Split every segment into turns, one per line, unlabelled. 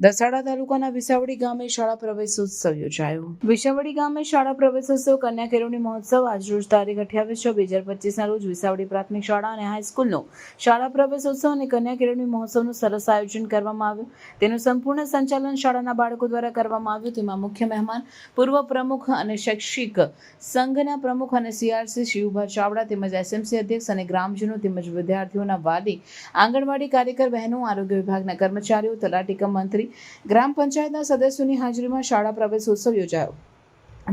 દસાડા તાલુકાના વિસાવડી ગામે શાળા પ્રવેશોત્સવ યોજાયો. વિસાવડી ગામે શાળા પ્રવેશોત્સવ કન્યા કેળવણી મહોત્સવ આજરોજ તારીખ અઠ્યાવીસ છ બે હજાર પચીસના રોજ વિસાવડી પ્રાથમિક શાળા અને હાઈસ્કૂલનો શાળા પ્રવેશોત્સવ અને કન્યા કેળવણી મહોત્સવનું સરસ આયોજન કરવામાં આવ્યું. તેનું સંપૂર્ણ સંચાલન શાળાના બાળકો દ્વારા કરવામાં આવ્યું. તેમાં મુખ્ય મહેમાન, પૂર્વ પ્રમુખ અને શૈક્ષિક સંઘના પ્રમુખ અને સીઆરસી શિવભા ચાવડા તેમજ એસએમસી અધ્યક્ષ અને ગ્રામજનો તેમજ વિદ્યાર્થીઓના વાલી, આંગણવાડી કાર્યકર બહેનો, આરોગ્ય વિભાગના કર્મચારીઓ, તલાટી કમ મંત્રી ગ્રામ પંચાયતના સદસ્યોની હાજરીમાં શાળા પ્રવેશોત્સવ યોજાયો.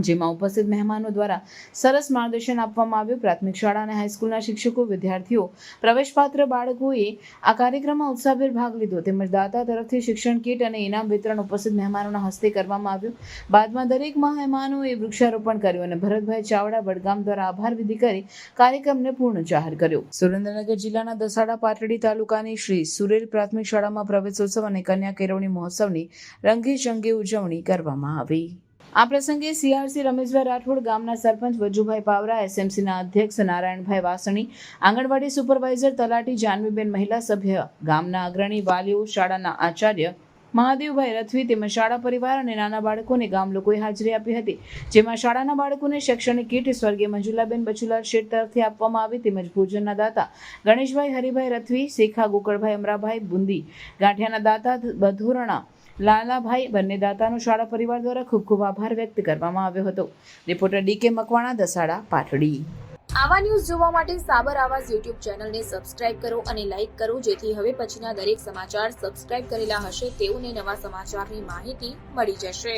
જેમાં ઉપસ્થિત મહેમાનો દ્વારા સરસ માર્ગદર્શન આપવામાં આવ્યું. પ્રાથમિક શાળા અને હાઈસ્કૂલના શિક્ષકો, વિદ્યાર્થીઓ, પ્રવેશપાત્ર બાળકોએ આ કાર્યક્રમમાં ઉત્સાહભેર ભાગ લીધો. તેમજ દાતા તરફથી શિક્ષણ કીટ અને ઇનામ વિતરણ ઉપસ્થિત મહેમાનોના હસ્તે કરવામાં આવ્યું. બાદમાં દરેક મહેમાનોએ વૃક્ષારોપણ કર્યું અને ભરતભાઈ ચાવડા વડગામ દ્વારા આભાર વિધિ કરી કાર્યક્રમને પૂર્ણ જાહેર કર્યો. સુરેન્દ્રનગર જિલ્લાના દસાડા પાટડી તાલુકાની શ્રી સુરેલ પ્રાથમિક શાળામાં પ્રવેશોત્સવ અને કન્યા કેળવણી મહોત્સવની રંગે ચંગે ઉજવણી કરવામાં આવી. આ પ્રસંગે સીઆરસી રમેશભાઈ રાઠોડ, ગામના સરપંચ વજુભાઈ પાવરા, એસએમસીના અધ્યક્ષ નારાયણભાઈ વાસણી, આંગણવાડી સુપરવાઇઝર તલાટી જાનવીબેન મહિલા સભ્ય, ગામના અગ્રણી વાલીઓ, શાળાના આચાર્ય મહાદેવભાઈ રથવી તેમજ શાળા પરિવાર અને નાના બાળકોને ગામ લોકોએ હાજરી આપી હતી. જેમાં શાળાના બાળકોને શૈક્ષણિક કીટ સ્વર્ગીય મંજુલાબેન બચુલાલ શેઠ તરફથી આપવામાં આવી તેમજ ભોજનના દાતા ગણેશભાઈ, હરિભાઈ રથવી, શેખા ગોકળભાઈ, અમરાભાઈ બુંદી, ગાંઠિયાના દાતા બધુરણા લાલાભાઈ બંને દાતાનો શાળા પરિવાર દ્વારા ખૂબ ખૂબ આભાર વ્યક્ત કરવામાં આવ્યો હતો. રિપોર્ટર ડી કે મકવાણા, દસાડા, પાટડી.
આવા ન્યૂઝ જોવા માટે સાબર આવાજ યુટ્યુબ ચેનલને સબસ્ક્રાઇબ કરો અને લાઇક કરો, જેથી હવે પછીના દરેક સમાચાર સબસ્ક્રાઇબ કરેલા હશે તેઓને નવા સમાચારની માહિતી મળી જશે.